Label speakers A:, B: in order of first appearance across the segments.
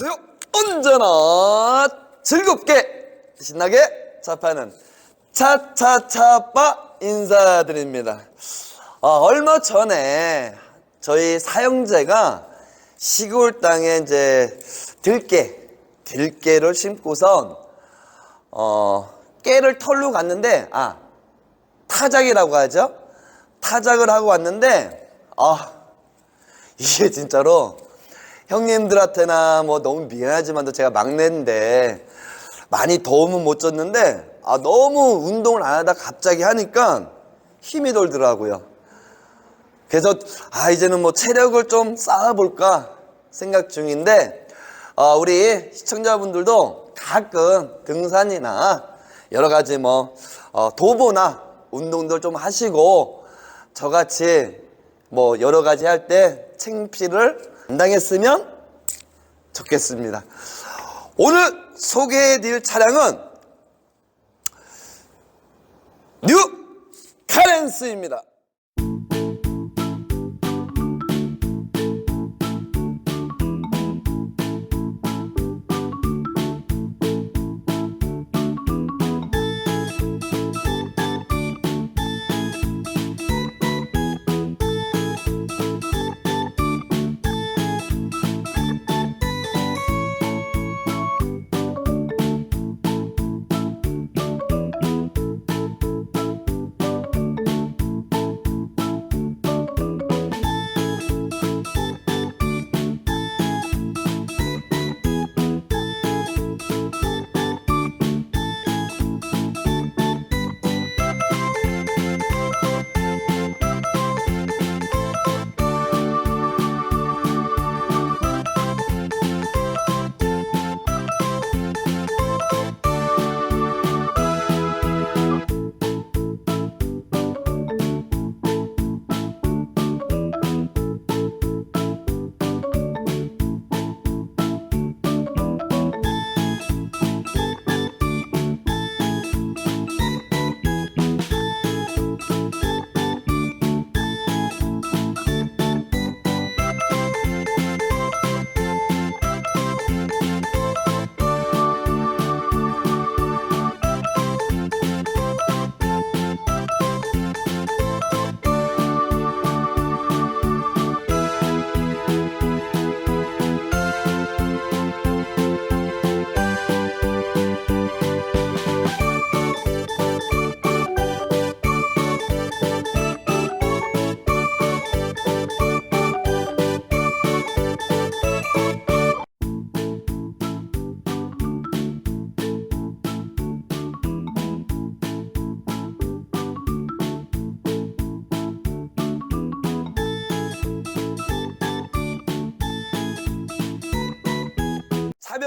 A: 안녕하세요. 언제나 즐겁게 신나게 차파는 차차차빠 인사드립니다. 아, 얼마 전에 저희 사형제가 시골 땅에 이제 들깨, 들깨를 심고선 어, 깨를 털러 갔는데 아 타작이라고 하죠. 타작을 하고 왔는데 아 이게 진짜로 형님들한테나 뭐 너무 미안하지만도 제가 막내인데 많이 도움은 못 줬는데 아 너무 운동을 안 하다 갑자기 하니까 힘이 돌더라고요. 그래서 아 이제는 뭐 체력을 좀 쌓아볼까 생각 중인데 어, 우리 시청자분들도 가끔 등산이나 여러 가지 뭐 어, 도보나 운동들 좀 하시고 저같이 뭐 여러 가지 할 때 챙피를 안 당했으면 좋겠습니다. 오늘 소개해드릴 차량은 뉴 카렌스입니다.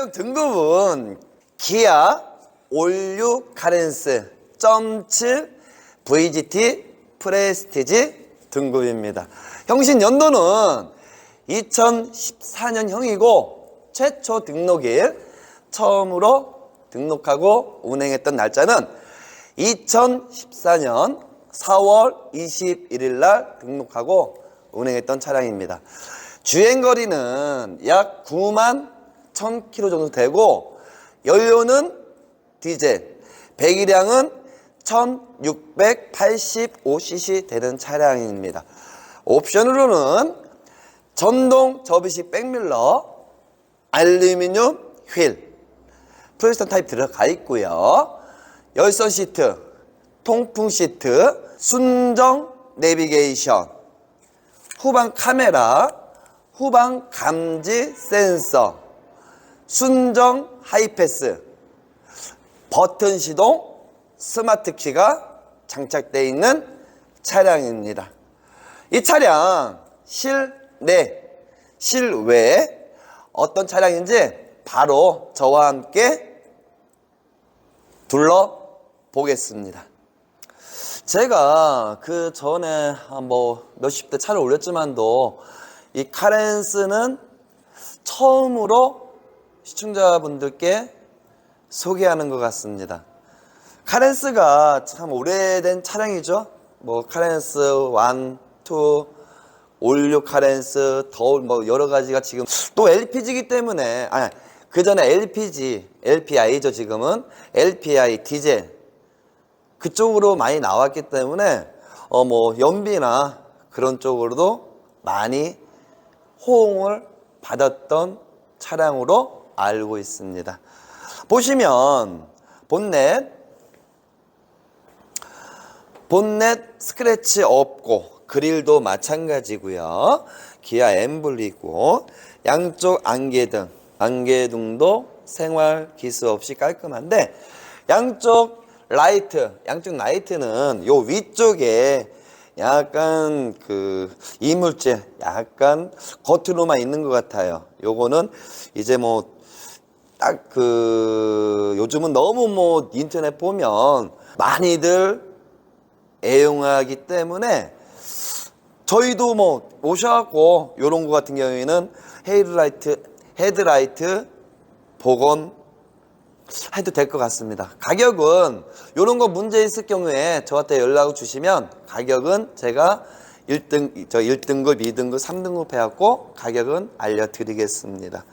A: 차량 등급은 기아 올류 카렌스 .7 VGT 프레스티지 등급입니다. 형신 연도는 2014년형이고 최초 등록일 처음으로 등록하고 운행했던 날짜는 2014년 4월 21일 날 등록하고 운행했던 차량입니다. 주행거리는 약 9만 1000km 정도 되고 연료는 디젤, 배기량은 1685cc 되는 차량입니다. 옵션으로는 전동 접이식 백밀러, 알루미늄 휠, 프레스턴 타입 들어가 있고요. 열선 시트, 통풍 시트, 순정 내비게이션, 후방 카메라, 후방 감지 센서, 순정 하이패스, 버튼 시동, 스마트 키가 장착되어 있는 차량입니다. 이 차량 실내, 실외 어떤 차량인지 바로 저와 함께 둘러보겠습니다. 제가 그 전에 뭐 몇십 대 차를 올렸지만도 이 카렌스는 처음으로 시청자분들께 소개하는 것 같습니다. 카렌스가 참 오래된 차량이죠. 뭐 카렌스 1, 2 올류 카렌스, 더울 뭐 여러 가지가 지금 또 LPG이기 때문에 아, 그 전에 LPG, LPI죠 지금은 LPI 디젤 그쪽으로 많이 나왔기 때문에 어 뭐 연비나 그런 쪽으로도 많이 호응을 받았던 차량으로 알고 있습니다. 보시면 본넷 본넷 스크래치 없고 그릴도 마찬가지고요. 기아 엠블리고 양쪽 안개등 안개등도 생활 기스 없이 깔끔한데 양쪽 라이트 양쪽 라이트는 요 위쪽에 약간 그 이물질 약간 겉으로만 있는 것 같아요. 요거는 이제 뭐 딱 그 요즘은 너무 뭐 인터넷 보면 많이들 애용하기 때문에 저희도 뭐 오셔갖고 요런 거 같은 경우에는 헤드라이트 헤드라이트 복원 해도 될 것 같습니다. 가격은 요런 거 문제 있을 경우에 저한테 연락을 주시면 가격은 제가 1등 저 1등급, 2등급, 3등급 해갖고 가격은 알려드리겠습니다.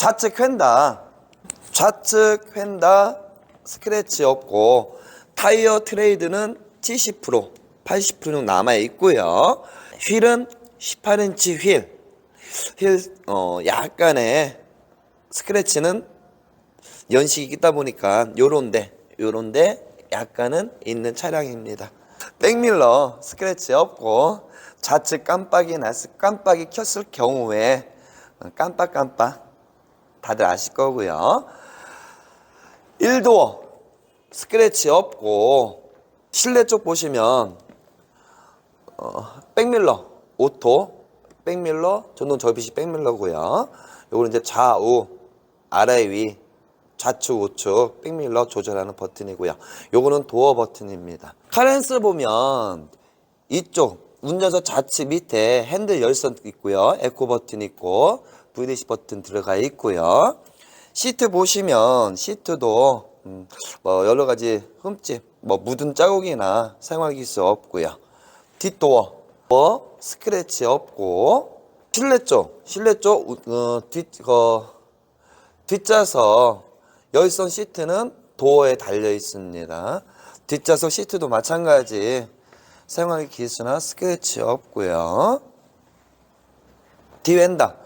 A: 좌측 휀다 좌측 휀다 스크래치 없고 타이어 트레이드는 70% 80% 정도 남아 있고요. 휠은 18인치 휠. 휠 어, 약간의 스크래치는 연식이 있다 보니까 요런데 요런데 약간은 있는 차량입니다. 백밀러 스크래치 없고 좌측 깜빡이 났을 깜빡이 켰을 경우에 어, 깜빡깜빡 다들 아실 거고요. 1도어 스크래치 없고 실내 쪽 보시면 어, 백밀러 오토 백밀러 전동 접이식 백밀러고요. 요거는 이제 좌우 아래 위 좌측 우측 백밀러 조절하는 버튼이고요. 요거는 도어 버튼입니다. 카렌스 보면 이쪽 운전석 좌측 밑에 핸들 열선 있고요. 에코 버튼 있고 VDC 버튼 들어가 있고요. 시트 보시면 시트도 음, 뭐 여러 가지 흠집, 뭐 묻은 자국이나 생활기스 없고요. 뒷도어, 뭐 스크래치 없고 실내 쪽, 실내 쪽 어, 뒷 어, 뒷좌석 열선 시트는 도어에 달려 있습니다. 뒷좌석 시트도 마찬가지 생활 기수나 스크래치 없고요. 디웬다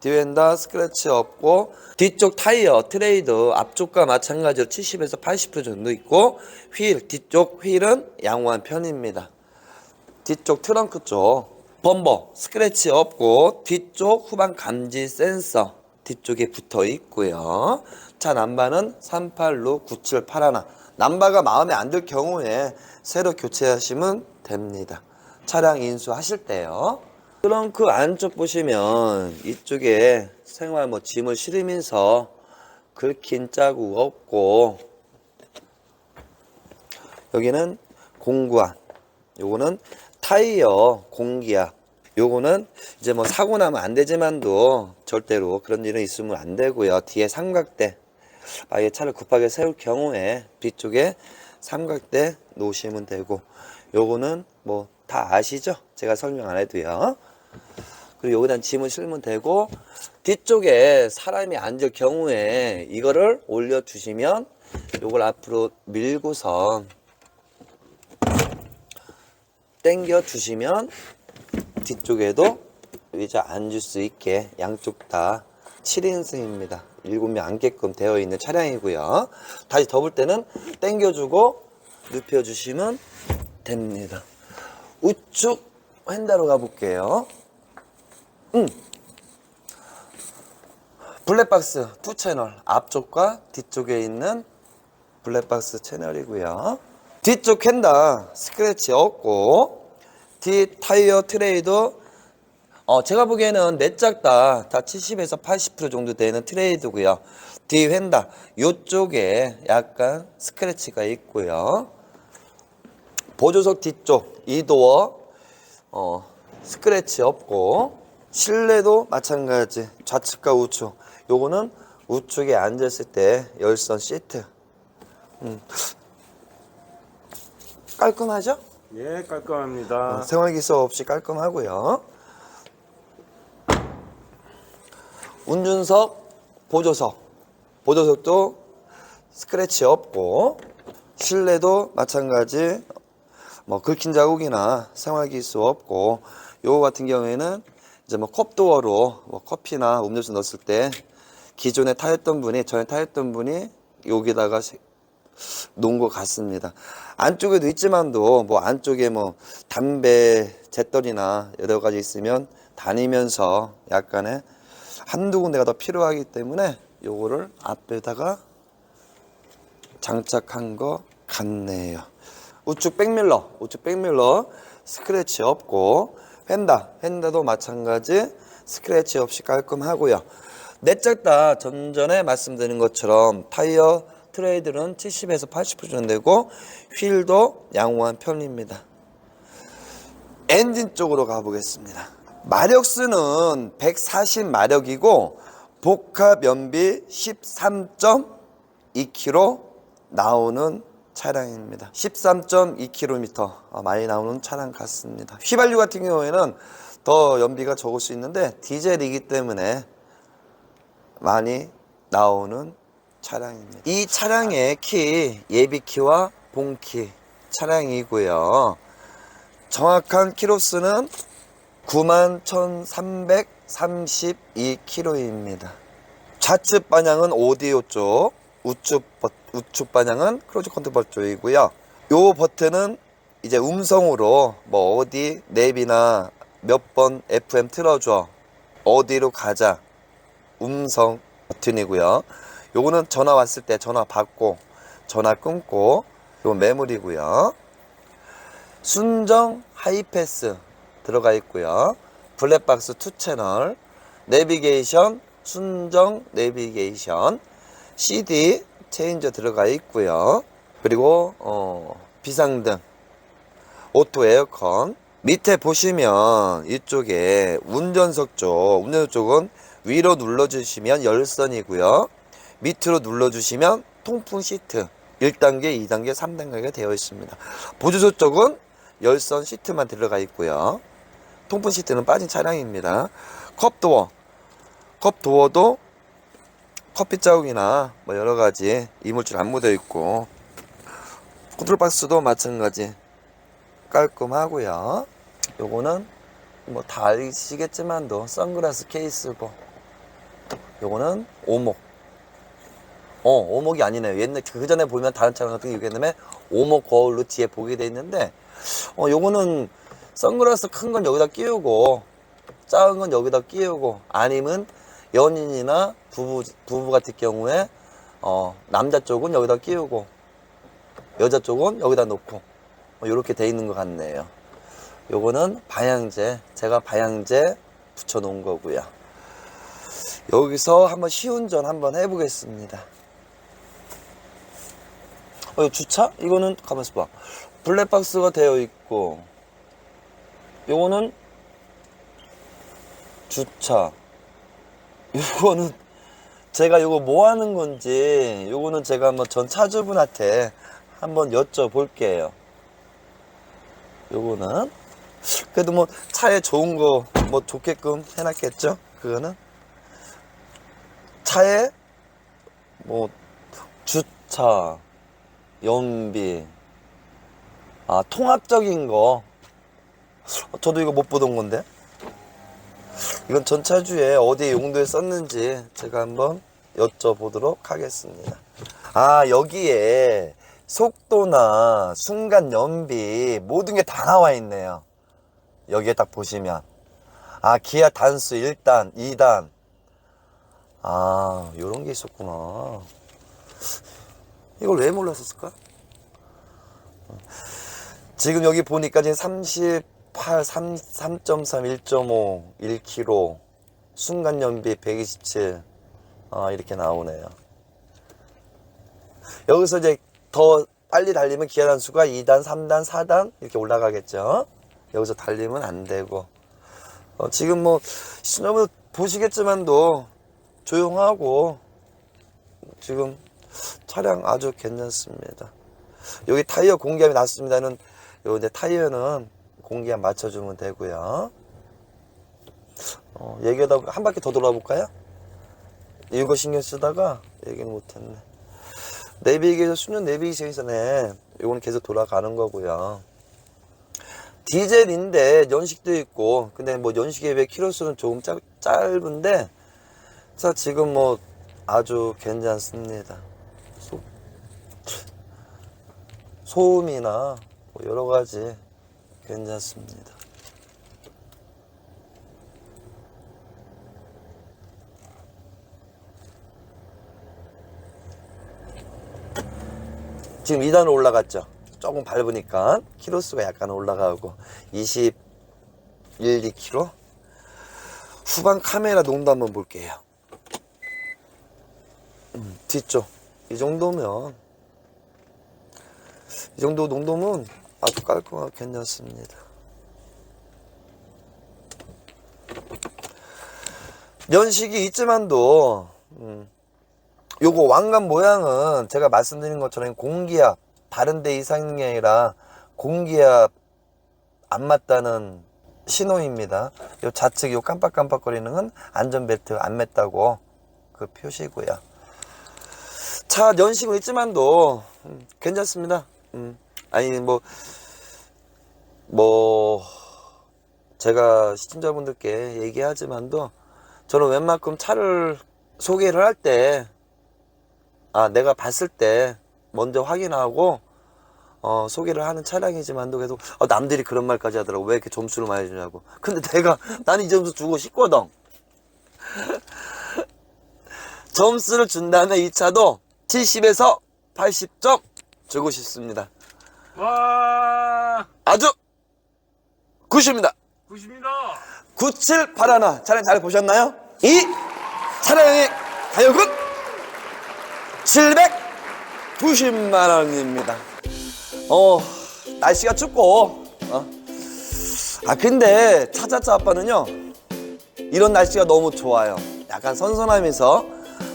A: 디웬다 스크래치 없고 뒤쪽 타이어 트레이드 앞쪽과 마찬가지로 70에서 80% 정도 있고 휠 뒤쪽 휠은 양호한 편입니다. 뒤쪽 트렁크 쪽 범버 스크래치 없고 뒤쪽 후방 감지 센서 뒤쪽에 붙어 있고요. 차 남바는 386 9781 남바가 마음에 안 들 경우에 새로 교체하시면 됩니다. 차량 인수하실 때요. 트렁크 안쪽 보시면 이쪽에 생활 뭐 짐을 실으면서 긁힌 자국 없고 여기는 공구안 요거는 타이어 공기압 요거는 이제 뭐 사고 나면 안 되지만도 절대로 그런 일은 있으면 안 되고요. 뒤에 삼각대 아예 차를 급하게 세울 경우에 뒤쪽에 삼각대 놓으시면 되고 요거는 뭐 다 아시죠? 제가 설명 안 해도요 그리고 여기다 짐을 실으면 되고 뒤쪽에 사람이 앉을 경우에 이거를 올려 주시면 요걸 앞으로 밀고선 당겨 주시면 뒤쪽에도 의자 앉을 수 있게 양쪽 다 7인승입니다. 7명 앉게끔 되어 있는 차량이고요. 다시 덮을 때는 당겨주고 눕혀주시면 됩니다. 우측 핸다로 가볼게요. 음. 블랙박스 투 채널 앞쪽과 뒤쪽에 있는 블랙박스 채널이고요. 뒤쪽 캔다 스크래치 없고 뒤 타이어 트레이도 어 제가 보기에는 내짝 다, 다 70에서 80% 정도 되는 트레이드고요. 뒤 휀다 요쪽에 약간 스크래치가 있고요. 보조석 뒤쪽 이도어 어 스크래치 없고 실내도 마찬가지 좌측과 우측 요거는 우측에 앉았을 때 열선 시트 음. 깔끔하죠?
B: 예, 깔끔합니다.
A: 생활기수 없이 깔끔하고요. 운전석, 보조석. 보조석도 스크래치 없고 실내도 마찬가지 뭐 긁힌 자국이나 생활기수 없고 요거 같은 경우에는 이제 뭐 컵도어로 뭐 커피나 음료수 넣었을 때 기존에 타였던 분이 전에 타였던 분이 여기다가 세- 놓은 것 같습니다. 안쪽에도 있지만도 뭐 안쪽에 뭐 담배 잿더리나 여러 가지 있으면 다니면서 약간의 한두 군데가 더 필요하기 때문에 요거를 앞에다가 장착한 것 같네요. 우측 백밀러, 우측 백밀러 스크래치 없고 휀다, 휀다도 마찬가지 스크래치 없이 깔끔하고요. 내짝 다 전전에 말씀드린 것처럼 타이어 트레이드는 70에서 80% 정도 되고 휠도 양호한 편입니다. 엔진 쪽으로 가보겠습니다. 마력수는 140마력이고 복합 연비 13.2km 나오는 차량입니다. 13.2km 어, 많이 나오는 차량 같습니다. 휘발유 같은 경우에는 더 연비가 적을 수 있는데 디젤이기 때문에 많이 나오는 차량입니다. 이 차량의 키 예비키와 본키 차량이고요. 정확한 키로수는 91,332km입니다. 좌측 방향은 오디오 쪽, 우측, 버- 우측 방향은 크루즈 컨트롤 쪽이고요. 요 버튼은 이제 음성으로 뭐 어디 랩이나 몇 번 FM 틀어줘, 어디로 가자, 음성 버튼이고요. 요거는 전화 왔을 때 전화 받고 전화 끊고 요 메모리고요. 순정 하이패스 들어가 있고요. 블랙박스 2 채널, 내비게이션, 순정 내비게이션, CD 체인저 들어가 있고요. 그리고 어, 비상등, 오토 에어컨. 밑에 보시면 이쪽에 운전석 쪽, 운전석 쪽은 위로 눌러주시면 열선이고요. 밑으로 눌러주시면 통풍 시트 1단계, 2단계, 3단계가 되어 있습니다. 보조석 쪽은 열선 시트만 들어가 있고요. 통풍 시트는 빠진 차량입니다. 컵도어, 컵도어도 커피 자국이나 뭐 여러 가지 이물질 안 묻어 있고 컨트롤 박스도 마찬가지 깔끔하고요. 요거는 뭐 다 아시겠지만도 선글라스 케이스고 요거는 오목 어 오목이 아니네요 옛날 그 전에 보면 다른 차량 같은 경우에 있는데 오목 거울로 뒤에 보게 돼 있는데 어 요거는 선글라스 큰 건 여기다 끼우고 작은 건 여기다 끼우고 아니면 연인이나 부부 부부 같은 경우에 어 남자 쪽은 여기다 끼우고 여자 쪽은 여기다 놓고 이렇게 돼 있는 것 같네요. 요거는 방향제 제가 방향제 붙여 놓은 거고요. 여기서 한번 시운전 한번 해보겠습니다. 어, 주차? 이거는 가만있어 봐. 블랙박스가 되어 있고 요거는 주차. 요거는 제가 요거 뭐 하는 건지 요거는 제가 한번 전 차주분한테 한번 여쭤볼게요. 요거는 그래도 뭐 차에 좋은 거 뭐 좋게끔 해놨겠죠? 그거는 차에 뭐 주차, 연비, 아 통합적인 거 어, 저도 이거 못 보던 건데 이건 전차주에 어디에 용도에 썼는지 제가 한번 여쭤보도록 하겠습니다. 아 여기에 속도나 순간 연비 모든 게 다 나와 있네요. 여기에 딱 보시면 아 기아 단수 1단, 2단 아 요런 게 있었구나. 이걸 왜 몰랐었을까? 지금 여기 보니까 지금 38, 3, 3.3, 1.5, 1km, 순간 연비 127, 아, 이렇게 나오네요. 여기서 이제 더 빨리 달리면 기아 단수가 2단, 3단, 4단 이렇게 올라가겠죠. 여기서 달리면 안 되고. 어, 지금 뭐, 신호부 보시겠지만도 조용하고, 지금 차량 아주 괜찮습니다. 여기 타이어 공기압이 낮습니다는 요 이제 타이어는 공기압 맞춰주면 되고요. 어, 얘기하다 한 바퀴 더 돌아볼까요? 이거 신경 쓰다가 얘기는 못했네. 내비게이션 수년 내비게이션에 이거는 계속 돌아가는 거고요. 디젤인데 연식도 있고 근데 뭐 연식에 비해 키로수는 조금 짧, 짧은데 자 지금 뭐 아주 괜찮습니다. 소, 소음이나 뭐 여러 가지 괜찮습니다. 지금 2단으로 올라갔죠. 조금 밟으니까 키로수가 약간 올라가고 21, 2km. 후방 카메라 농도 한번 볼게요. 음, 뒤쪽 이 정도면 이 정도 농도면 아주 깔끔하고 괜찮습니다. 연식이 있지만도 음, 요거 왕관 모양은 제가 말씀드린 것처럼 공기압 다른 데 이상이 아니라 공기압 안 맞다는 신호입니다. 요 좌측 요 깜빡깜빡거리는 건 안전벨트 안 맸다고 그 표시고요. 차 연식은 있지만도 음, 괜찮습니다. 음, 아니 뭐뭐 제가 시청자분들께 얘기하지만도 저는 웬만큼 차를 소개를 할 때 아 내가 봤을 때 먼저 확인하고 어, 소개를 하는 차량이지만도 계속 어, 남들이 그런 말까지 하더라고. 왜 이렇게 점수를 많이 주냐고. 근데 내가 나는 이 점수 주고 싶거든. 점수를 준다면 이 차도 70에서 80점 주고 싶습니다
B: 와,
A: 아주 굿입니다
B: 90입니다.
A: 9781 차량 잘 보셨나요? 이 차량의 가격은 790만 원입니다. 어 날씨가 춥고 어. 아 근데 차차차 아빠는요 이런 날씨가 너무 좋아요. 약간 선선하면서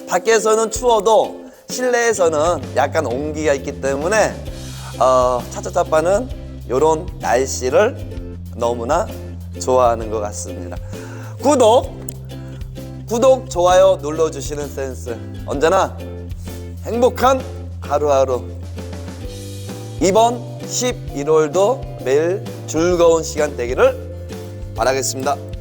A: 밖에서는 추워도 실내에서는 약간 온기가 있기 때문에 어, 차차차 아빠는 이런 날씨를 너무나 좋아하는 것 같습니다. 구독, 구독, 좋아요 눌러주시는 센스. 언제나 행복한 하루하루. 이번 11월도 매일 즐거운 시간 되기를 바라겠습니다.